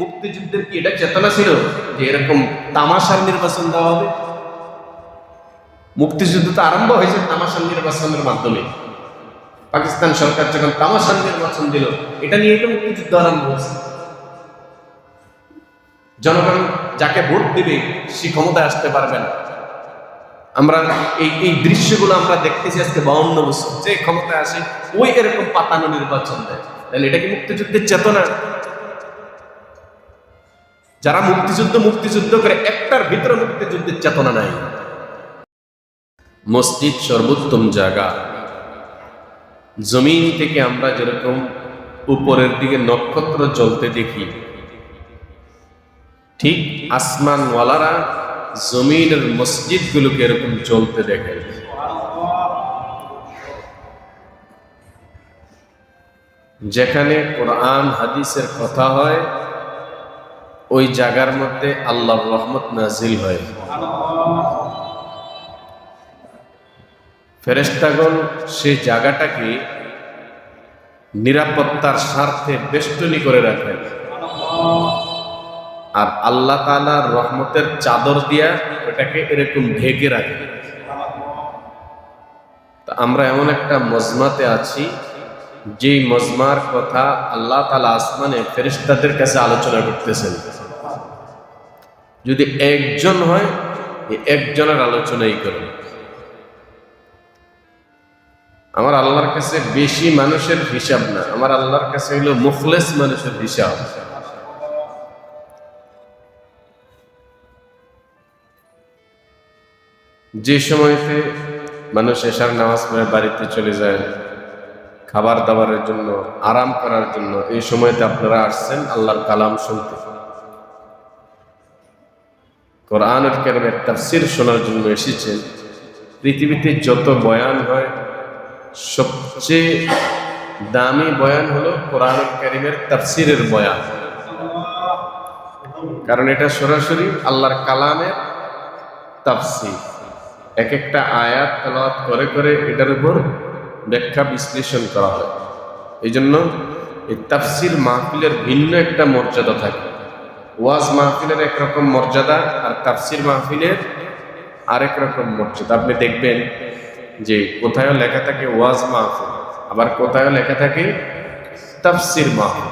মুক্তিযুদ্ধের কি এটা চেতনা ছিল যে এরকম তামাশার নির্বাচন দেওয়া হবে? মুক্তিযুদ্ধ তো আরম্ভ হয়েছে তামাশার নির্বাচনের মাধ্যমে। পাকিস্তান সরকার যখন তামাশার নির্বাচন দিল, এটা নিয়ে তো মুক্তিযুদ্ধ আরম্ভ হয়েছে। জনগণ যাকে ভোট দিবে, সে ক্ষমতায় আসতে পারবে না। আমরা এই এই দৃশ্যগুলো আমরা দেখতেছি আজকে বাউন্ন বছর। যে ক্ষমতায় আসে, ওই এরকম পাতানো নির্বাচন দেয়। তাহলে এটা কি মুক্তিযুদ্ধের চেতনা যারা মুক্তিযুদ্ধ মুক্তিযুদ্ধ করে একটার ভিতরে মুক্তিযুদ্ধের চেতনা নাই। মসজিদ সর্বোত্তম জায়গা। জমিন থেকে আমরা যেরকম উপরের দিকে নক্ষত্র জ্বলতে দেখি, ঠিক আসমানওয়ালারা জমিনের মসজিদগুলোকে এরকম চলতে দেখে। যেখানে কোরআন, হাদিসের কথা হয় ওই জায়গার মধ্যে আল্লাহর রহমত নাজিল হয়। ফেরেস্তাগণ সেই জায়গাটাকে নিরাপত্তার স্বার্থে বেষ্টনী করে রাখেন আর আল্লাহ তালার রহমতের চাদর দিয়া ওটাকে এরকম ঢেকে রাখে। আমরা এমন একটা মজমাতে আছি যেই মজমার কথা আল্লাহ তালা আসমানে ফেরিস্তাদের কাছে আলোচনা করতেছেন। যদি একজন হয় একজনের আলোচনাই করুন। আমার আল্লাহর কাছে বেশি মানুষের হিসাব না। আমার আল্লাহর কাছে হইল মুখলেস মানুষের হিসাব। যে সময়তে মানুষ এশার নামাজ পড়ে বাড়িতে চলে যায় খাবার দাবারের জন্য, আরাম করার জন্য এই সময়তে আপনারা আসছেন আল্লাহর কালাম শুনতে। কোরআনের কেরমের তাফসির শোনার জন্য এসেছেন পৃথিবীতে যত বয়ান হয়, সবচেয়ে দামি বয়ান হলো কোরআন করিমের তাফসিরের বয়ান। কারণ এটা সরাসরি আল্লাহর কালামের তাফসির। এক একটা আয়াত তেলাওয়াত করে করে এটার উপর ব্যাখ্যা বিশ্লেষণ করা হয়। এই জন্য এই তাফসির মাহফিলের ভিন্ন একটা মর্যাদা থাকে। ওয়াজ মাহফিলের একরকম মর্যাদা আর তাফসির মাহফিলের আরেক রকম মর্যাদা। আপনি দেখবেন যে কোথায়ও লেখা থাকে ওয়াজ মাহফিল, আবার কোথায়ও লেখা থাকে তাফসির মাহফিল।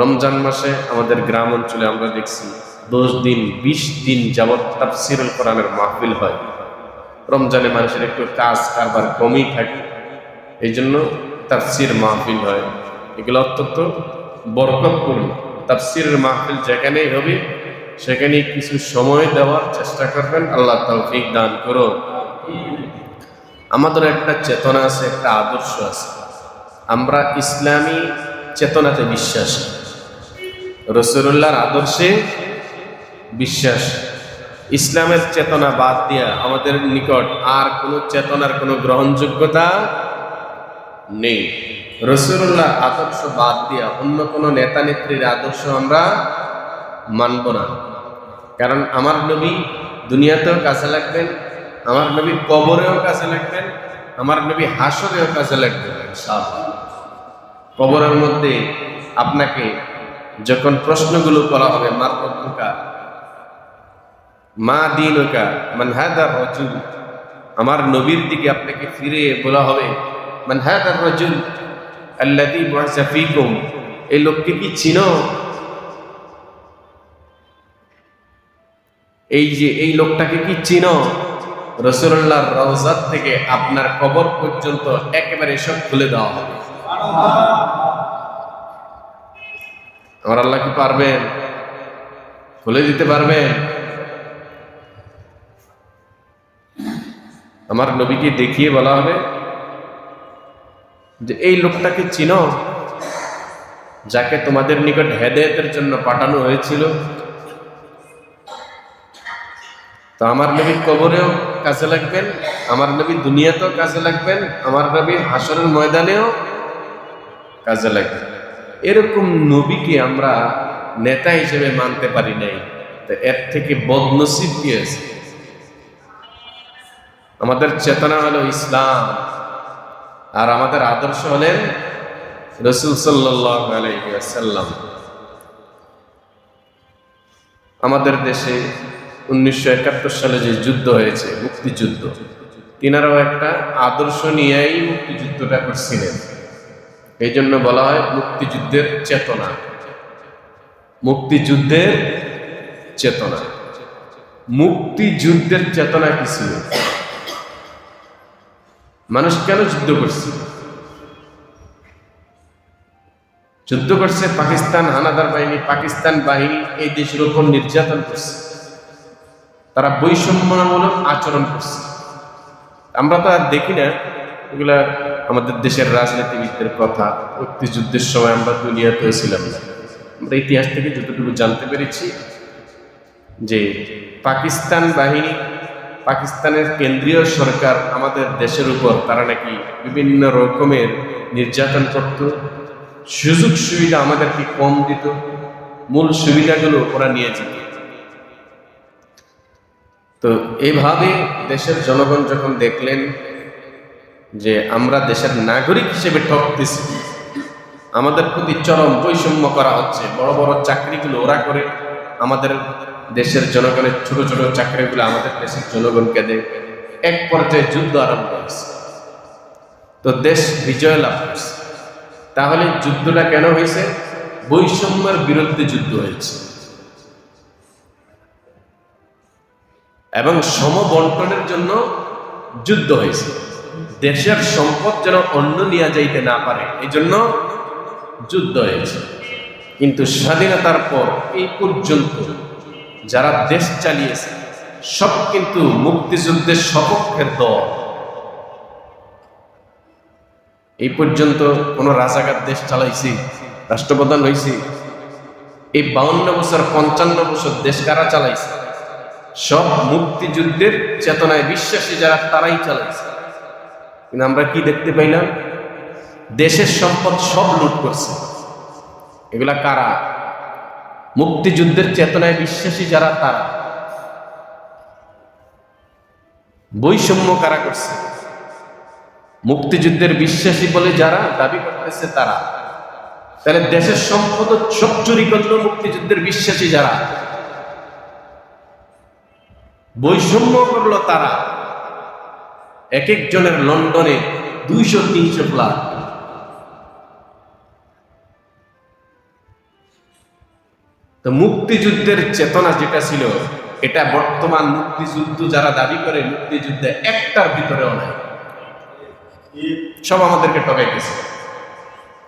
রমজান মাসে আমাদের গ্রাম অঞ্চলে আমরা দেখছি, দশ দিন, বিশ দিন যাবৎ তাফসিরুল কোরআনের মাহফিল হয়। রমজানে মানুষের একটু কাজ কারবার কমই থাকে। এই জন্য তাফসির মাহফিল হয়। এগুলো অত্যন্ত বরকতপূর্ণ। তাফসিরের মাহফিল যেখানেই হবে সেখানে কিছু সময় দেওয়ার চেষ্টা করবেন। আল্লাহ তৌফিক দান করো আমাদের একটা চেতনা আছে, একটা আদর্শ আছে। আমরা ইসলামী চেতনাতে বিশ্বাসী। রসুল্লাহর আদর্শে বিশ্বাস। ইসলামের চেতনা বাদ দিয়া আমাদের নিকট আর কোনো চেতনার কোনো গ্রহণযোগ্যতা নেই। রসুল্লাহ আদর্শ বাদ দিয়া অন্য কোনো নেতা নেত্রীর আদর্শ আমরা মানব না। কারণ আমার নবী দুনিয়াতেও কাজে লাগবেন, আমার নবী কবরেও কাজে লাগবেন, আমার নবী হাসরেও কাজে লাগবেন কবরের মধ্যে আপনাকে যখন প্রশ্নগুলো করা হবে মার রব্বুকা মা দিনুকা মান হাদার রজুল। আমার নবীর দিকে আপনাকে ফিরে বলা হবে মান হাদার রজুল, আল্লাযী বুআসা ফীকুম। এই লোককে কি চিনো? এই যে, এই লোকটাকে কি চিনো? রসুল্লাহর রওজাত থেকে আপনার কবর পর্যন্ত একেবারে সব খুলে দেওয়া হবে। আমার আল্লাহ কি পারবেন? খুলে দিতে পারবেন? আমার নবীকে দেখিয়ে বলা হবে যে এই লোকটাকে চিনো, যাকে তোমাদের নিকট হেদায়তের জন্য পাঠানো হয়েছিল। তো আমার নবী কবরেও কাজে লাগবেন, আমার নবী দুনিয়াতেও কাজে লাগবেন, আমার নবী হাসরের ময়দানেও কাজে লাগবেন। এরকম নবীকে আমরা নেতা হিসেবে মানতে পারি নাই। তো এর থেকে বদনসিব কি আছে? আমাদের চেতনা হলো ইসলাম। আর আমাদের আদর্শ হলেন রসুল আলাইসাল্লাম আমাদের দেশে উনিশশো একাত্তর সালে যে যুদ্ধ হয়েছে, মুক্তিযুদ্ধ, তিনারাও একটা আদর্শ নিয়েই মুক্তিযুদ্ধটা করছিলেন। এই জন্য বলা হয় মুক্তিযুদ্ধের চেতনা। মুক্তিযুদ্ধের চেতনা। মুক্তিযুদ্ধের চেতনা কি ছিল? মানুষ কেন যুদ্ধ করছে? যুদ্ধ করছে পাকিস্তান হানাদার বাহিনী, পাকিস্তান বাহিনী, এই দেশের উপর নির্যাতন করছে। তারা বৈষম্যমূলক আচরণ করছে। আমরা তো আর দেখি না, এগুলা আমাদের দেশের রাজনীতিবিদদের কথা, মুক্তিযুদ্ধের সময় আমরা দুনিয়াতেও ছিলাম না। আমরা ইতিহাস থেকে যতটুকু জানতে পেরেছি যে পাকিস্তান বাহিনী পাকিস্তানের কেন্দ্রীয় সরকার আমাদের দেশের উপর তারা নাকি বিভিন্ন রকমের নির্যাতন করত। সুযোগ সুবিধা আমাদেরকে কম দিত। মূল সুবিধাগুলো ওরা নিয়ে যেত। তো এইভাবে দেশের জনগণ যখন দেখলেন যে আমরা দেশের নাগরিক হিসেবে ঠকতেছি আমাদের প্রতি চরম বৈষম্য করা হচ্ছে, বড় বড় চাকরিগুলো ওরা করে, আমাদের দেশের জনগণের ছোট ছোট চাকরিগুলো আমাদের দেশের জনগণকে দেয়। এক পর্যায়ে যুদ্ধ আরম্ভ হয়েছে। তো দেশ বিজয় লাভ করছে। তাহলে যুদ্ধটা কেন হয়েছে? বৈষম্যের বিরুদ্ধে যুদ্ধ হয়েছে। এবং সমবন্টনের জন্য যুদ্ধ হয়েছে। দেশের সম্পদ যেন অন্য নিয়ে যাইতে না পারে এই জন্য যুদ্ধ হয়েছে। কিন্তু স্বাধীনতার পর এই পর্যন্ত যারা দেশ চালিয়েছে, সব কিন্তু মুক্তিযুদ্ধের সপক্ষের দল। এই পর্যন্ত কোন রাজাকার দেশ চালাইছি, রাষ্ট্রপ্রধান হয়েছি এই বাউন্ন বছর, পঞ্চান্ন বছর দেশ কারা চালাইছে? সব মুক্তিযুদ্ধের চেতনায় বিশ্বাসী যারা, তারাই চালাইছে। কিন্তু আমরা কি দেখতে পাইলাম? দেশের সম্পদ সব লুট করছে। এগুলা কারা? মুক্তিযুদ্ধের চেতনায় বিশ্বাসী যারা, তারা। বৈষম্য কারা করছে? মুক্তিযুদ্ধের বিশ্বাসী বলে যারা দাবি করতেছে তারা। তাহলে দেশের সম্পদ সব চুরি করল মুক্তিযুদ্ধের বিশ্বাসী যারা। বৈষম্য করল তারা। এক একজনের লন্ডনে দুইশো তিনশো ফ্ল্যাট। তো মুক্তিযুদ্ধের চেতনা যেটা ছিল, এটা বর্তমান মুক্তিযুদ্ধ যারা দাবি করে, মুক্তিযুদ্ধে একটার ভিতরেও নাই। সব আমাদেরকে ঠকাইতেছে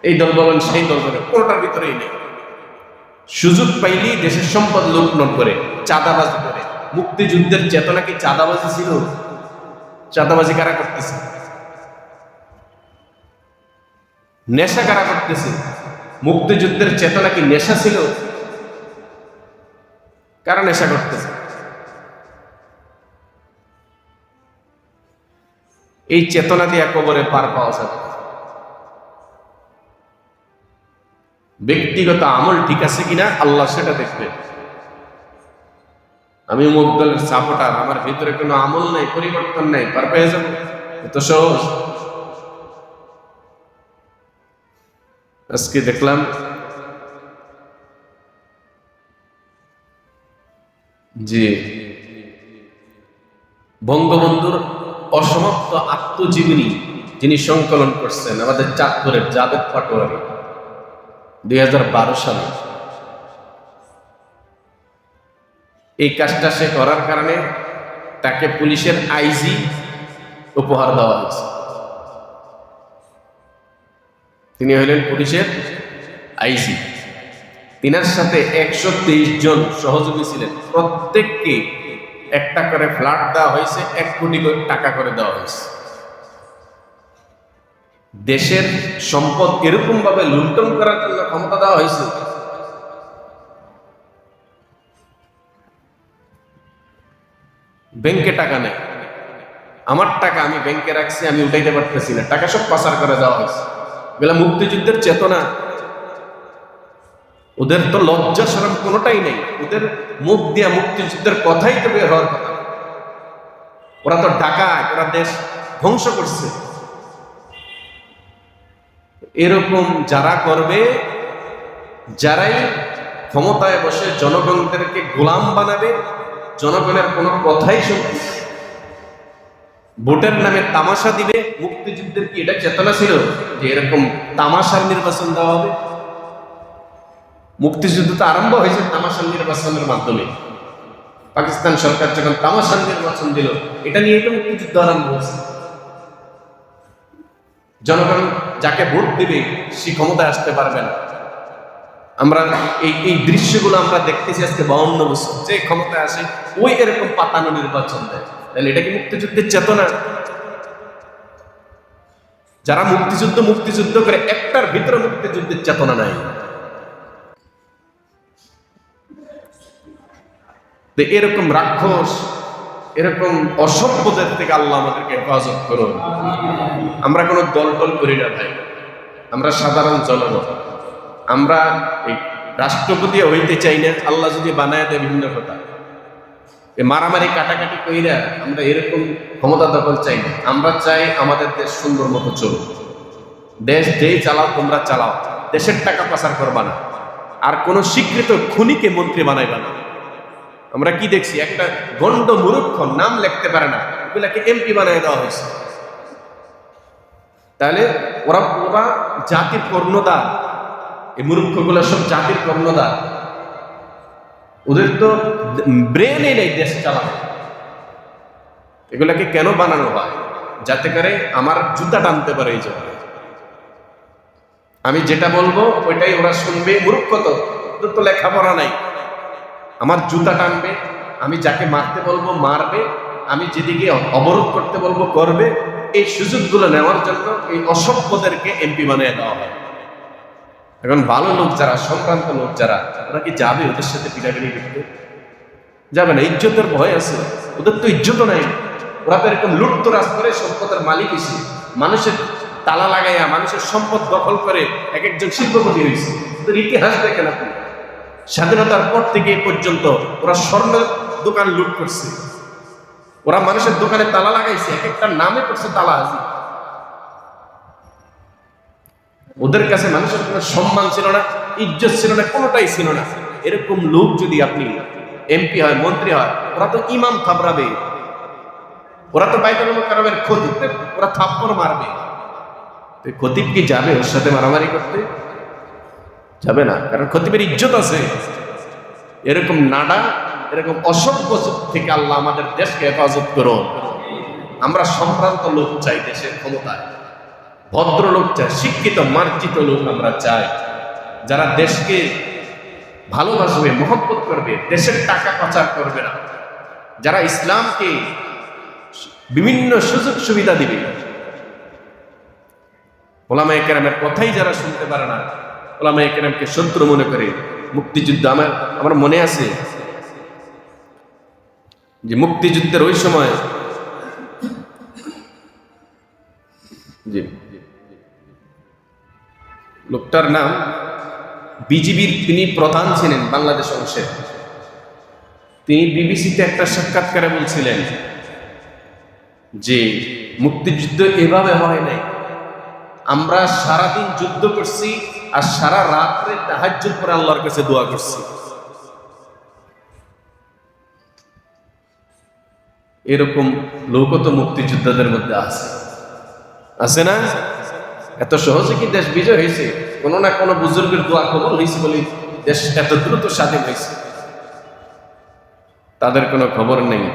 এই দল বলেন সেই দল বলেন কোনোটার ভিতরেই নেই। সুযোগ পাইলেই দেশের সম্পদ লুণ্ঠন করে, চাঁদাবাজি করে। মুক্তিযুদ্ধের চেতনা কি চাঁদাবাজি ছিল? চাঁদাবাজি কারা করতেছে? নেশা কারা করতেছে? মুক্তিযুদ্ধের চেতনা কি নেশা ছিল? কারা নেশা করতেছে? এই চেতনা দিয়ে কবরে পার পাওয়া যাবে। ব্যক্তিগত আমল ঠিক আছে কিনা আল্লাহ সেটা দেখবে। আমি মুখ দলের সাপোর্টার, আমার ভিতরে কোনো আমল নাই, পরিবর্তন নাই, পার পেয়ে যাব। এত সহজ। আজকে দেখলাম যে বঙ্গবন্ধুর অসমাপ্ত আত্মজীবনী যিনি সংকলন করছেন আমাদের চাঁদপুরের জাভেদ পাটোয়ারি, দুই হাজার সালে। এই কাজটা সে করার কারণে তাকে পুলিশের আইজি উপহার দেওয়া হয়েছে। তিনি হলেন পুলিশের আইজি। তিনার সাথে একশো তেইশ জন সহযোগী ছিলেন। প্রত্যেককে একটা করে ফ্ল্যাট দেওয়া হয়েছে, এক কোটি টাকা করে দেওয়া হয়েছে। দেশের সম্পদ এরকম ভাবে লুণ্ঠন করার জন্য ক্ষমতা দেওয়া হয়েছে? ব্যাংকে টাকা নেই। আমার টাকা আমি ব্যাংকে রাখছি, আমি উঠাইতে পারতেছি না। টাকা সব পাচার করে দেওয়া হয়েছে। এগুলা মুক্তিযুদ্ধের চেতনা ওদের তো লজ্জা সরম কোনোটাই নেই। ওদের মুখ দিয়া মুক্তিযুদ্ধের কথাই তো বের হওয়ার কথা। ওরা তো ডাকায় ওরা দেশ ধ্বংস করছে। এরকম যারা করবে, যারাই ক্ষমতায় বসে জনগণদেরকে গোলাম বানাবে, জনগণের কোনো কথাই শুনবে ভোটের নামে তামাশা দিবে, মুক্তিযুদ্ধের কি এটা চেতনা ছিল যে এরকম তামাশার নির্বাচন দেওয়া হবে? মুক্তিযুদ্ধ তো আরম্ভ হয়েছে তামাশার নির্বাচনের মাধ্যমে। পাকিস্তান সরকার যখন তামাশার নির্বাচন দিল, এটা নিয়ে তো মুক্তিযুদ্ধ আরম্ভ হয়েছে। জনগণ যাকে ভোট দিবে, সে ক্ষমতায় আসতে পারবে না। আমরা এই এই দৃশ্যগুলো আমরা দেখতেছি আজকে বাউন্ন বছর। যে ক্ষমতায় আসে, ওই এরকম পাতানো নির্বাচন দেয়। তাহলে এটা কি মুক্তিযুদ্ধের চেতনা? যারা মুক্তিযুদ্ধ মুক্তিযুদ্ধ করে একটার ভিতরে মুক্তিযুদ্ধের চেতনা নাই। তো এরকম রাক্ষস, এরকম অসভ্যদের থেকে আল্লাহ আমাদেরকে হেফাজত করুন। আমরা কোনো দল টল করি না ভাই। আমরা সাধারণ জনগণ। আমরা এই রাষ্ট্রপতি হইতে চাই না, আল্লাহ যদি বানায় দেয় বিভিন্ন কথা। এই মারামারি কাটাকাটি কইরা আমরা এরকম ক্ষমতা দখল চাই না। আমরা চাই আমাদের দেশ সুন্দর মতো চলুক। দেশ যেই চালাও, তোমরা চালাও। দেশের টাকা পাচার করবা না। আর কোন স্বীকৃত খুনিকে মন্ত্রী বানাইবা না। আমরা কি দেখছি? একটা গন্ড মূর্খ নাম লিখতে পারে না। এগুলাকে এমপি বানিয়ে দেওয়া হয়েছে। তাহলে ওরা ওরা জাতির কর্ণদার এই মূর্খগুলো সব জাতির কর্ণদার ওদের তো ব্রেনে নেই দেশ চালানো এগুলাকে কেন বানানো হয়? যাতে করে আমার জুতা টানতে পারে এই জন্য আমি যেটা বলব, ওইটাই ওরা শুনবে, মূর্খ তো। ওদের তো লেখাপড়া নাই। আমার জুতা টানবে, আমি যাকে মারতে বলব মারবে, আমি যেদিকে অবরোধ করতে বলব করবে, এই সুযোগগুলো নেওয়ার জন্য এই অসভ্যদেরকে এমপি বানিয়ে দেওয়া হয়। এখন ভালো লোক যারা, সংক্রান্ত লোক যারা ওরা কি যাবে ওদের সাথে পিটাপিটি করতে? যাবে না, ইজ্জতের ভয় আছে। ওদের তো ইজ্জত নাই। ওরা তো এরকম লুটতরাজ করে সম্পদের মালিক হয়েছে মানুষের তালা লাগাইয়া, মানুষের সম্পদ দখল করে এক একজন শিল্পপতি হয়েছে। ওদের ইতিহাস দেখেন আপনি। স্বাধীনতার পর থেকে পর্যন্ত ওরা স্বর্ণ দোকান লুট করছে। ওরা মানুষের দোকানে তালা লাগাইছে, এক একটা নামে করছে তালা আছে ওদের কাছে মানুষের কোনো সম্মান ছিল না, ইজ্জত ছিল না, কোনোটাই ছিল না। এরকম লোক যদি আপনি এমপি হয়, মন্ত্রী হয়, ওরা তো ইমাম থাপড়াবে। ওরা তো বাইতুল কারবের খতিব, ওরা থাপ্পড় মারবে। খতিব কি যাবে ওর সাথে মারামারি করতে? যাবে না। কারণ খতিবের ইজ্জত আছে। এরকম নাডা, এরকম অসভ্য থেকে আল্লাহ আমাদের দেশকে হেফাজত করো আমরা সম্ভ্রান্ত লোক চাই দেশের ক্ষমতায়। ভদ্রলোক চাই, শিক্ষিত, মার্জিত লোক আমরা চাই। যারা দেশকে ভালোবাসবে, মহব্বত করবে, দেশের টাকা পাচার করবে না। যারা ইসলামকে বিভিন্ন সুযোগ সুবিধা দিবে। ওলামা একরামের কথাই যারা শুনতে পারে না ওলামা একরামকে শত্রু মনে করে মুক্তিযুদ্ধ আমার আমার মনে আছে যে মুক্তিযুদ্ধের ওই সময় জি লোকটার নাম বিজিবির তিনি প্রধান ছিলেন বাংলাদেশ অংশের তিনি বিবিসিতে একটা সাক্ষাৎকারে বলছিলেন যে মুক্তিযুদ্ধ এভাবে হয় নাই। আমরা সারাদিন যুদ্ধ করছি আর সারা রাত্রে তাহাজ্জুদ করে আল্লাহর কাছে দোয়া করছি। এরকম লোক তো মুক্তিযোদ্ধাদের মধ্যে আছে। আছে না? এত সহজে কি দেশ বিজয় হয়েছে? কোনো না কোনো বুজুর্গের দোয়া কবল হয়েছে বলে দেশ এত দ্রুত স্বাধীন হয়েছে। তাদের কোনো খবর নেই।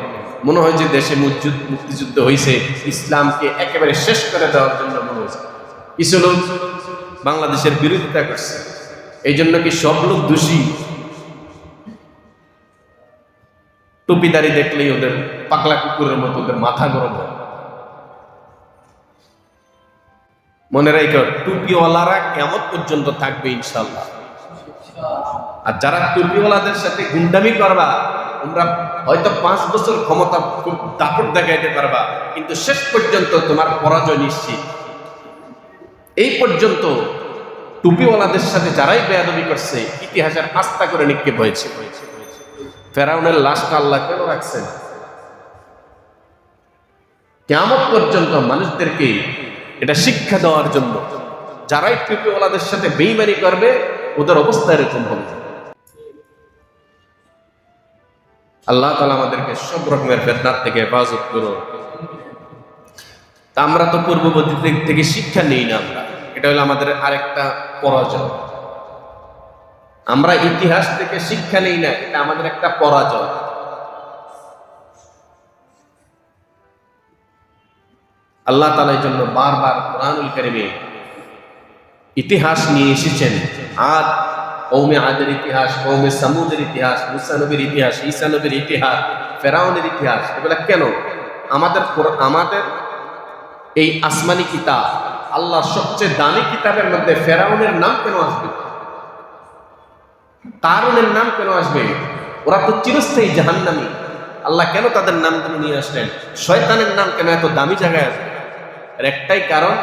মনে হয় যে দেশে মুক্তিযুদ্ধ মুক্তিযুদ্ধ হয়েছে। ইসলামকে একেবারে শেষ করে দেওয়ার জন্য মনে হয়েছে। কিছু লোক বাংলাদেশের বিরোধিতা করছে। এই জন্য কি সব লোক দোষী? টুপিদারি দেখলেই ওদের পাকলা কুকুরের মতো, ওদের মাথা গরম হয়। মনে রাখো, টুপিওয়ালারা কেমন পর্যন্ত থাকবে ইনশাল্লাহ আর যারা টুপিওয়ালাদের সাথে গুন্ডামি করবা, তোমরা হয়তো পাঁচ বছর ক্ষমতা খুব দাপট দেখাইতে পারবা, কিন্তু শেষ পর্যন্ত তোমার পরাজয় নিশ্চিত। এই পর্যন্ত টুপিওয়ালাদের সাথে যারাই বেয়াদবি করছে, ইতিহাসের আস্থা করে নিক্ষেপ হয়েছে। ফেরাউনের লাশটা আল্লাহ কেন রাখছেন? কেমন পর্যন্ত মানুষদেরকে এটা শিক্ষা দেওয়ার জন্য যারাই টুপিওয়ালাদের সাথে বেইমানি করবে, ওদের অবস্থা এরকম হবে। আল্লাহ তালা আমাদেরকে সব রকমের ফেতনার থেকে হেফাজত করো আমরা তো পূর্ববর্তী দিক থেকে শিক্ষা নিই না আমরা। এটা হলো আমাদের আরেকটা পরাজয়। আমরা ইতিহাস থেকে শিক্ষা নেই না, এটা আমাদের একটা পরাজয়। আল্লাহ তালা এই জন্য বারবার কোরআনুল কারিমে ইতিহাস নিয়ে এসেছেন। আদ কৌমে আদের ইতিহাস কৌমে সামুদের ইতিহাস, মুসা নবীর ইতিহাস, ঈসা নবীর ইতিহাস, ফেরাউনের ইতিহাস, এগুলা কেন? আমাদের আমাদের এই আসমানি কিতাব আল্লাহর সবচেয়ে দামি কিতাবের মধ্যে ফেরাউনের নাম কেন আসবে? তারুণের নাম কেন আসবে? ওরা তো চিরস্থায়ী জাহান্নামী। আল্লাহ কেন তাদের নাম কেন নিয়ে আসলেন? শয়তানের নাম কেন এত দামি জায়গায় আসবে? এর একটাই কারণ,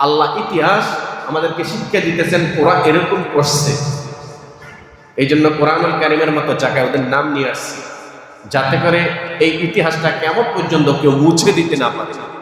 আল্লাহ ইতিহাস আমাদেরকে শিক্ষা দিতেছেন, ওরা এরকম করছে। এই জন্য কোরআনুল কারিমের মতো জায়গায় ওদের নাম নিয়ে আসছে। যাতে করে এই ইতিহাসটা কেমন পর্যন্ত কেউ মুছে দিতে না পারে।